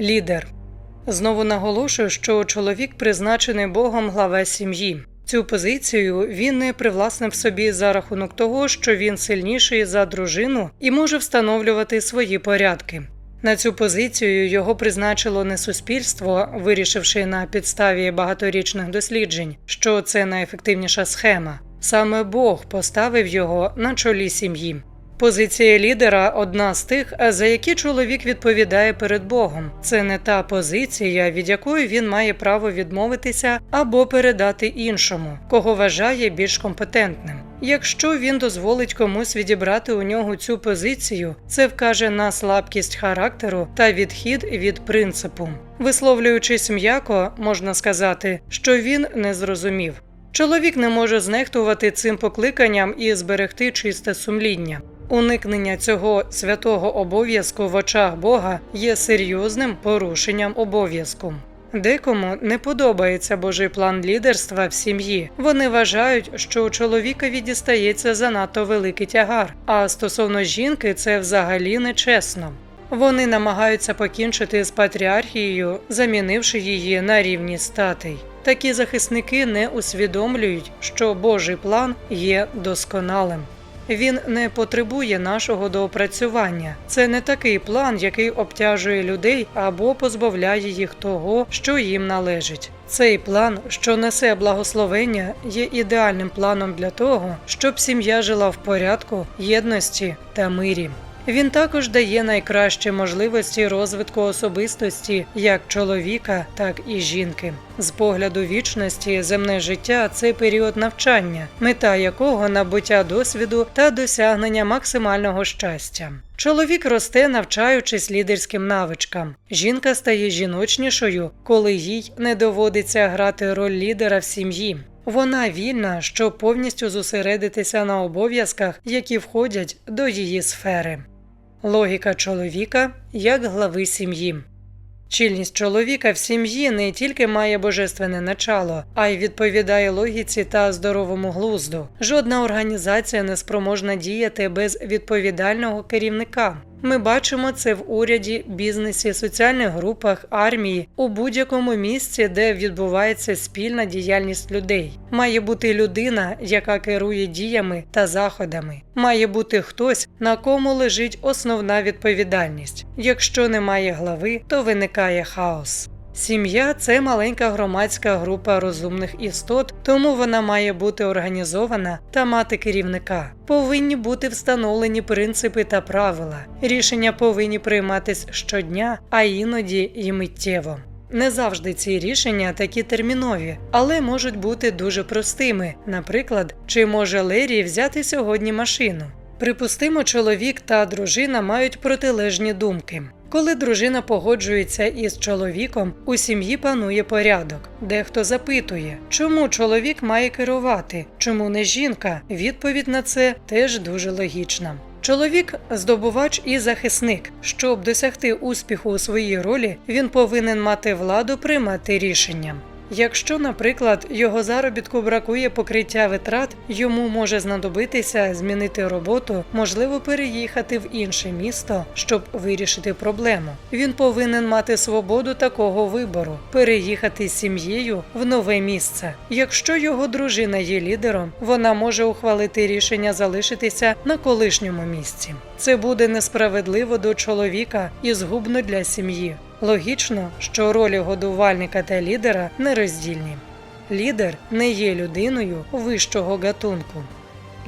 Лідер. Знову наголошую, що чоловік призначений Богом глава сім'ї. Цю позицію він не привласнив собі за рахунок того, що він сильніший за дружину і може встановлювати свої порядки. На цю позицію його призначило не суспільство, вирішивши на підставі багаторічних досліджень, що це найефективніша схема. Саме Бог поставив його на чолі сім'ї. Позиція лідера одна з тих, за які чоловік відповідає перед Богом. Це не та позиція, від якої він має право відмовитися або передати іншому, кого вважає більш компетентним. Якщо він дозволить комусь відібрати у нього цю позицію, це вкаже на слабкість характеру та відхід від принципу. Висловлюючись м'яко, можна сказати, що він не зрозумів. Чоловік не може знехтувати цим покликанням і зберегти чисте сумління. Уникнення цього святого обов'язку в очах Бога є серйозним порушенням обов'язку. Декому не подобається Божий план лідерства в сім'ї. Вони вважають, що у чоловікові дістається занадто великий тягар, а стосовно жінки це взагалі нечесно. Вони намагаються покінчити з патріархією, замінивши її на рівні статей. Такі захисники не усвідомлюють, що Божий план є досконалим. Він не потребує нашого доопрацювання. Це не такий план, який обтяжує людей або позбавляє їх того, що їм належить. Цей план, що несе благословення, є ідеальним планом для того, щоб сім'я жила в порядку, єдності та мирі. Він також дає найкращі можливості розвитку особистості як чоловіка, так і жінки. З погляду вічності, земне життя це період навчання, мета якого набуття досвіду та досягнення максимального щастя. Чоловік росте, навчаючись лідерським навичкам. Жінка стає жіночнішою, коли їй не доводиться грати роль лідера в сім'ї. Вона вільна, щоб повністю зосередитися на обов'язках, які входять до її сфери. Логіка чоловіка як глави сім'ї. Чільність чоловіка в сім'ї не тільки має божественне начало, а й відповідає логіці та здоровому глузду. Жодна організація не спроможна діяти без відповідального керівника. Ми бачимо це в уряді, бізнесі, соціальних групах, армії, у будь-якому місці, де відбувається спільна діяльність людей. Має бути людина, яка керує діями та заходами. Має бути хтось, на кому лежить основна відповідальність. Якщо немає глави, то виникає хаос. Сім'я це маленька громадська група розумних істот, тому вона має бути організована та мати керівника. Повинні бути встановлені принципи та правила. Рішення повинні прийматись щодня, а іноді й миттєво. Не завжди ці рішення такі термінові, але можуть бути дуже простими. Наприклад, чи може Лері взяти сьогодні машину? Припустимо, чоловік та дружина мають протилежні думки. Коли дружина погоджується із чоловіком, у сім'ї панує порядок. Дехто запитує, чому чоловік має керувати, чому не жінка. Відповідь на це теж дуже логічна. Чоловік здобувач і захисник. Щоб досягти успіху у своїй ролі, він повинен мати владу приймати рішення. Якщо, наприклад, його заробітку бракує покриття витрат, йому може знадобитися змінити роботу, можливо, переїхати в інше місто, щоб вирішити проблему. Він повинен мати свободу такого вибору, переїхати з сім'єю в нове місце. Якщо його дружина є лідером, вона може ухвалити рішення залишитися на колишньому місці. Це буде несправедливо до чоловіка і згубно для сім'ї. Логічно, що ролі годувальника та лідера нероздільні. Лідер не є людиною вищого гатунку.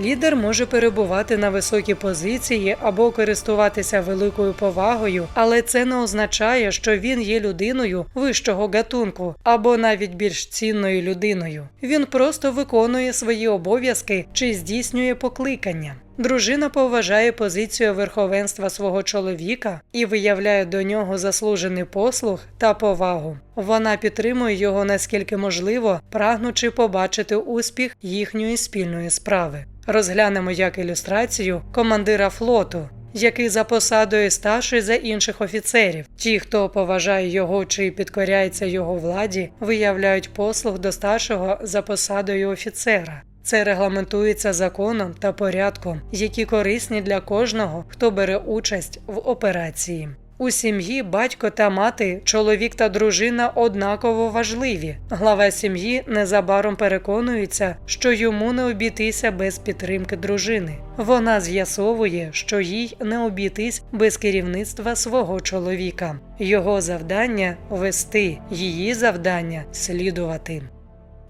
Лідер може перебувати на високій позиції або користуватися великою повагою, але це не означає, що він є людиною вищого гатунку або навіть більш цінною людиною. Він просто виконує свої обов'язки чи здійснює покликання. Дружина поважає позицію верховенства свого чоловіка і виявляє до нього заслужений послуг та повагу. Вона підтримує його наскільки можливо, прагнучи побачити успіх їхньої спільної справи. Розглянемо як ілюстрацію командира флоту. Який за посадою старший за інших офіцерів. Ті, хто поважає його чи підкоряється його владі, виявляють послуг до старшого за посадою офіцера. Це регламентується законом та порядком, які корисні для кожного, хто бере участь в операції. У сім'ї батько та мати, чоловік та дружина однаково важливі. Глава сім'ї незабаром переконується, що йому не обійтися без підтримки дружини. Вона з'ясовує, що їй не обійтись без керівництва свого чоловіка. Його завдання вести, її завдання слідувати.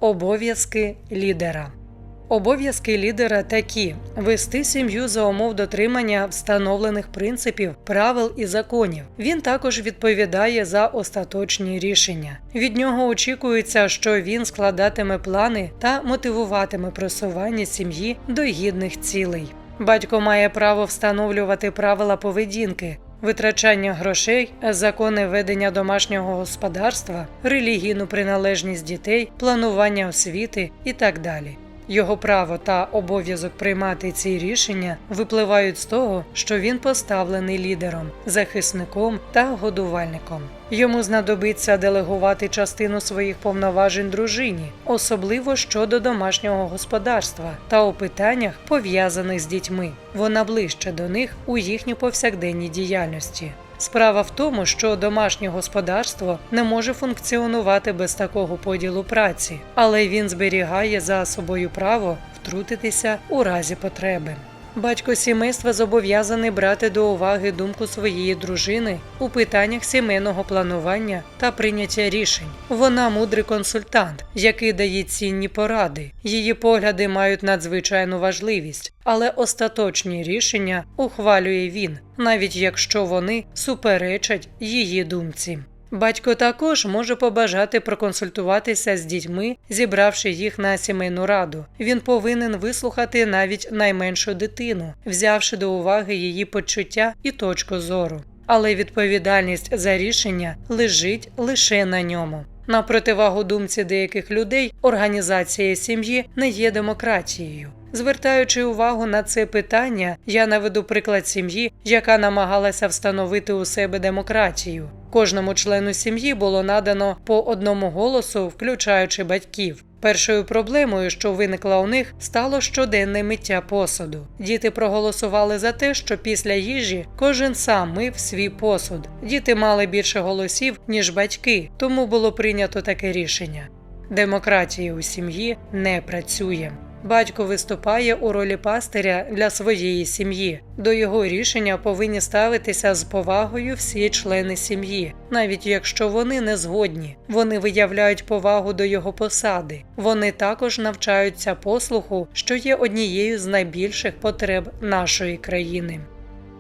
Обов'язки лідера. Обов'язки лідера такі: вести сім'ю за умов дотримання встановлених принципів, правил і законів. Він також відповідає за остаточні рішення. Від нього очікується, що він складатиме плани та мотивуватиме просування сім'ї до гідних цілей. Батько має право встановлювати правила поведінки. Витрачання грошей, закони ведення домашнього господарства, релігійну приналежність дітей, планування освіти і так далі. Його право та обов'язок приймати ці рішення випливають з того, що він поставлений лідером, захисником та годувальником. Йому знадобиться делегувати частину своїх повноважень дружині, особливо щодо домашнього господарства та у питаннях, пов'язаних з дітьми. Вона ближче до них у їхній повсякденній діяльності. Справа в тому, що домашнє господарство не може функціонувати без такого поділу праці, але він зберігає за собою право втрутитися у разі потреби. Батько сімейства зобов'язаний брати до уваги думку своєї дружини у питаннях сімейного планування та прийняття рішень. Вона мудрий консультант, який дає цінні поради. Її погляди мають надзвичайну важливість, але остаточні рішення ухвалює він, навіть якщо вони суперечать її думці. Батько також може побажати проконсультуватися з дітьми, зібравши їх на сімейну раду. Він повинен вислухати навіть найменшу дитину, взявши до уваги її почуття і точку зору. Але відповідальність за рішення лежить лише на ньому. На противагу думці деяких людей, організація сім'ї не є демократією. Звертаючи увагу на це питання, я наведу приклад сім'ї, яка намагалася встановити у себе демократію. Кожному члену сім'ї було надано по одному голосу, включаючи батьків. Першою проблемою, що виникла у них, стало щоденне миття посуду. Діти проголосували за те, що після їжі кожен сам мив свій посуд. Діти мали більше голосів, ніж батьки, тому було прийнято таке рішення. Демократія у сім'ї не працює. Батько виступає у ролі пастиря для своєї сім'ї. До його рішення повинні ставитися з повагою всі члени сім'ї, навіть якщо вони не згодні. Вони виявляють повагу до його посади. Вони також навчаються послуху, що є однією з найбільших потреб нашої країни.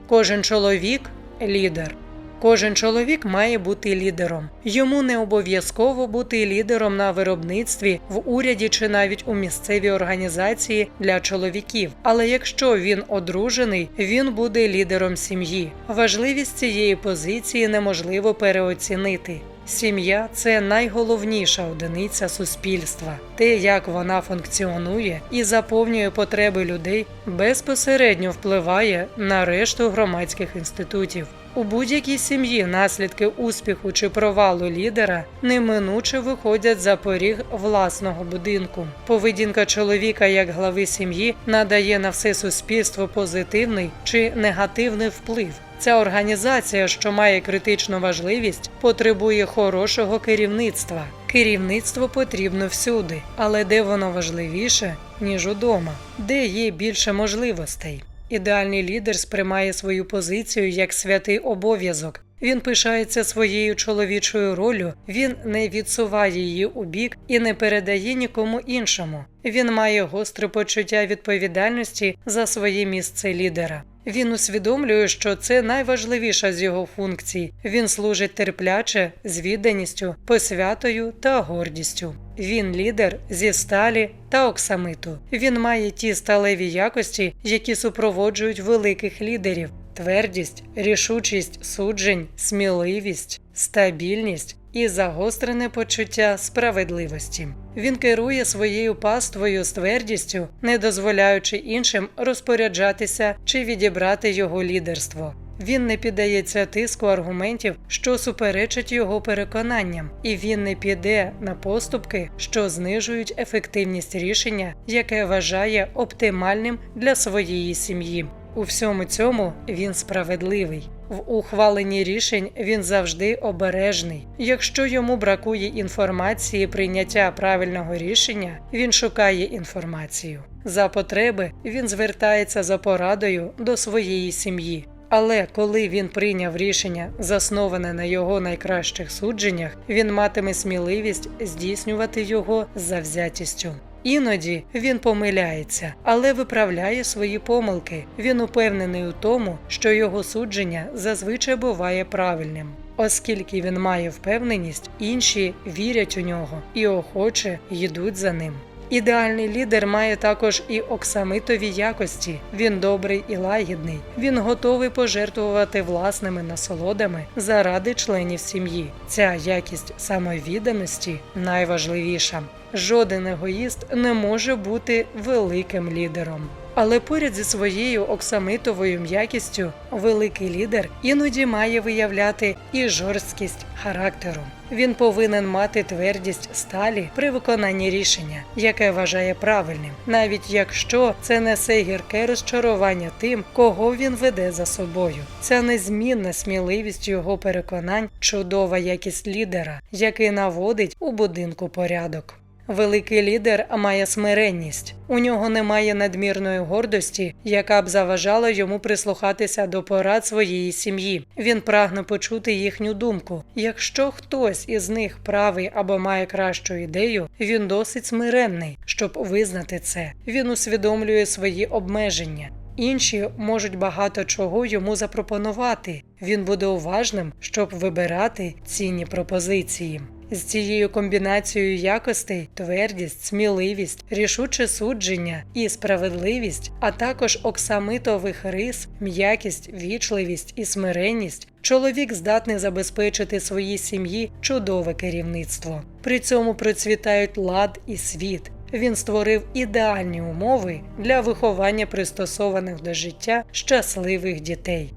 Кожен чоловік лідер. Кожен чоловік має бути лідером. Йому не обов'язково бути лідером на виробництві, в уряді чи навіть у місцевій організації для чоловіків. Але якщо він одружений, він буде лідером сім'ї. Важливість цієї позиції неможливо переоцінити. Сім'я це найголовніша одиниця суспільства. Те, як вона функціонує і заповнює потреби людей, безпосередньо впливає на решту громадських інститутів. У будь-якій сім'ї наслідки успіху чи провалу лідера неминуче виходять за поріг власного будинку. Поведінка чоловіка як глави сім'ї надає на все суспільство позитивний чи негативний вплив. Ця організація, що має критичну важливість, потребує хорошого керівництва. Керівництво потрібно всюди, але де воно важливіше, ніж удома, де є більше можливостей. Ідеальний лідер сприймає свою позицію як святий обов'язок. Він пишається своєю чоловічою ролью, він не відсуває її у бік і не передає нікому іншому. Він має гостре почуття відповідальності за своє місце лідера. Він усвідомлює, що це найважливіша з його функцій. Він служить терпляче, з відданістю, посвятою та гордістю. Він лідер зі сталі та оксамиту. Він має ті сталеві якості, які супроводжують великих лідерів: твердість, рішучість суджень, сміливість, стабільність і загострене почуття справедливості. Він керує своєю паствою з твердістю, не дозволяючи іншим розпоряджатися чи відібрати його лідерство. Він не піддається тиску аргументів, що суперечать його переконанням, і він не піде на поступки, що знижують ефективність рішення, яке вважає оптимальним для своєї сім'ї. У всьому цьому він справедливий. В ухваленні рішень він завжди обережний. Якщо йому бракує інформації прийняття правильного рішення, він шукає інформацію. За потреби він звертається за порадою до своєї сім'ї. Але коли він прийняв рішення, засноване на його найкращих судженнях, він матиме сміливість здійснювати його завзятістю. Іноді він помиляється, але виправляє свої помилки. Він упевнений у тому, що його судження зазвичай буває правильним. Оскільки він має впевненість, інші вірять у нього і охоче йдуть за ним. Ідеальний лідер має також і оксамитові якості. Він добрий і лагідний. Він готовий пожертвувати власними насолодами заради членів сім'ї. Ця якість самовідданості найважливіша. Жоден егоїст не може бути великим лідером. Але поряд зі своєю оксамитовою м'якістю великий лідер іноді має виявляти і жорсткість характеру. Він повинен мати твердість сталі при виконанні рішення, яке вважає правильним, навіть якщо це несе гірке розчарування тим, кого він веде за собою. Ця незмінна сміливість його переконань чудова якість лідера, який наводить у будинку порядок. Великий лідер має смиренність. У нього немає надмірної гордості, яка б заважала йому прислухатися до порад своєї сім'ї. Він прагне почути їхню думку. Якщо хтось із них правий або має кращу ідею, він досить смиренний, щоб визнати це. Він усвідомлює свої обмеження. Інші можуть багато чого йому запропонувати. Він буде уважним, щоб вибирати цінні пропозиції. З цією комбінацією якостей твердість, сміливість, рішуче судження і справедливість, а також оксамитових рис, м'якість, вічливість і смиренність, чоловік здатний забезпечити своїй сім'ї чудове керівництво. При цьому процвітають лад і світ. Він створив ідеальні умови для виховання пристосованих до життя щасливих дітей.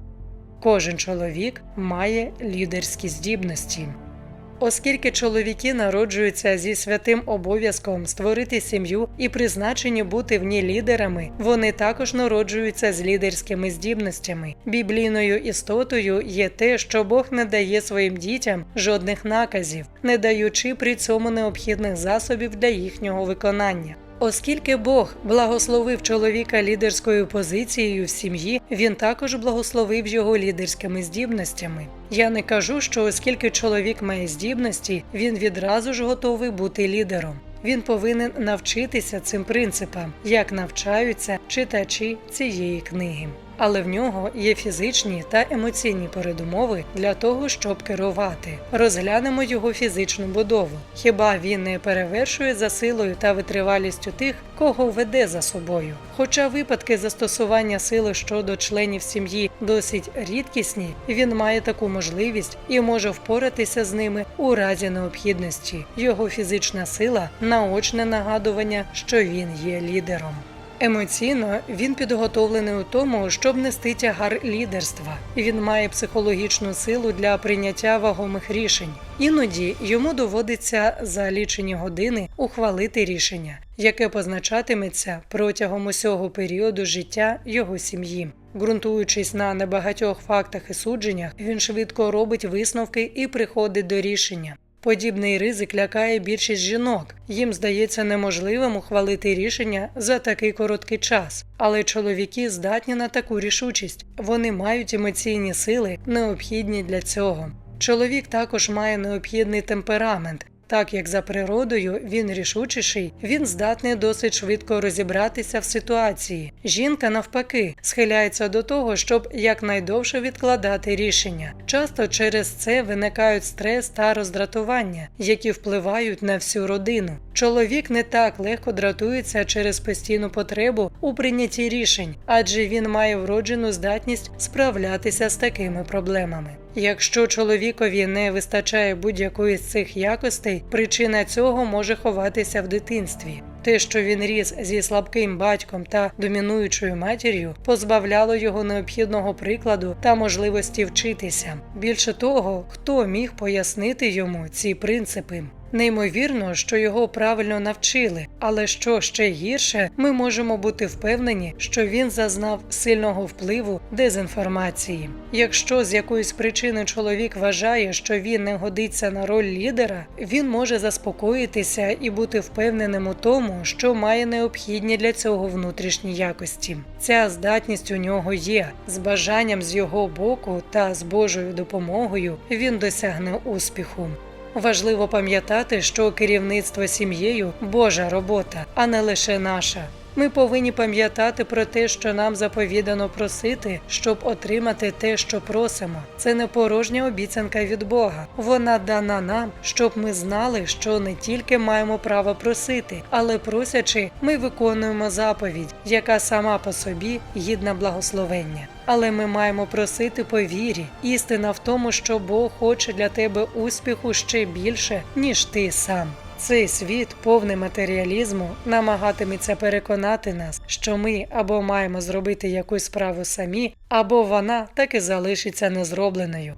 Кожен чоловік має лідерські здібності. Оскільки чоловіки народжуються зі святим обов'язком створити сім'ю і призначені бути в ній лідерами, вони також народжуються з лідерськими здібностями. Біблійною істотою є те, що Бог не дає своїм дітям жодних наказів, не даючи при цьому необхідних засобів для їхнього виконання. Оскільки Бог благословив чоловіка лідерською позицією в сім'ї, він також благословив його лідерськими здібностями. Я не кажу, що оскільки чоловік має здібності, він відразу ж готовий бути лідером. Він повинен навчитися цим принципам, як навчаються читачі цієї книги. Але в нього є фізичні та емоційні передумови для того, щоб керувати. Розглянемо його фізичну будову. Хіба він не перевершує за силою та витривалістю тих, кого веде за собою? Хоча випадки застосування сили щодо членів сім'ї досить рідкісні, він має таку можливість і може впоратися з ними у разі необхідності. Його фізична сила наочне нагадування, що він є лідером. Емоційно він підготовлений у тому, щоб нести тягар лідерства. Він має психологічну силу для прийняття вагомих рішень. Іноді йому доводиться за лічені години ухвалити рішення, яке позначатиметься протягом усього періоду життя його сім'ї. Ґрунтуючись на небагатьох фактах і судженнях, він швидко робить висновки і приходить до рішення. Подібний ризик лякає більшість жінок. Їм здається неможливим ухвалити рішення за такий короткий час. Але чоловіки здатні на таку рішучість. Вони мають емоційні сили, необхідні для цього. Чоловік також має необхідний темперамент. Так як за природою він рішучіший, він здатний досить швидко розібратися в ситуації. Жінка, навпаки, схиляється до того, щоб якнайдовше відкладати рішення. Часто через це виникають стрес та роздратування, які впливають на всю родину. Чоловік не так легко дратується через постійну потребу у прийнятті рішень, адже він має вроджену здатність справлятися з такими проблемами. Якщо чоловікові не вистачає будь-якої з цих якостей, причина цього може ховатися в дитинстві. Те, що він ріс зі слабким батьком та домінуючою матір'ю, позбавляло його необхідного прикладу та можливості вчитися. Більше того, хто міг пояснити йому ці принципи. Неймовірно, що його правильно навчили, але що ще гірше, ми можемо бути впевнені, що він зазнав сильного впливу дезінформації. Якщо з якоїсь причини чоловік вважає, що він не годиться на роль лідера, він може заспокоїтися і бути впевненим у тому, що має необхідні для цього внутрішні якості. Ця здатність у нього є. З бажанням з його боку та з Божою допомогою він досягне успіху. Важливо пам'ятати, що керівництво сім'єю Божа робота, а не лише наша. Ми повинні пам'ятати про те, що нам заповідано просити, щоб отримати те, що просимо. Це не порожня обіцянка від Бога. Вона дана нам, щоб ми знали, що не тільки маємо право просити, але просячи, ми виконуємо заповідь, яка сама по собі гідна благословення. Але ми маємо просити по вірі. Істина в тому, що Бог хоче для тебе успіху ще більше, ніж ти сам. Цей світ, повний матеріалізму, намагатиметься переконати нас, що ми або маємо зробити якусь справу самі, або вона так і залишиться незробленою.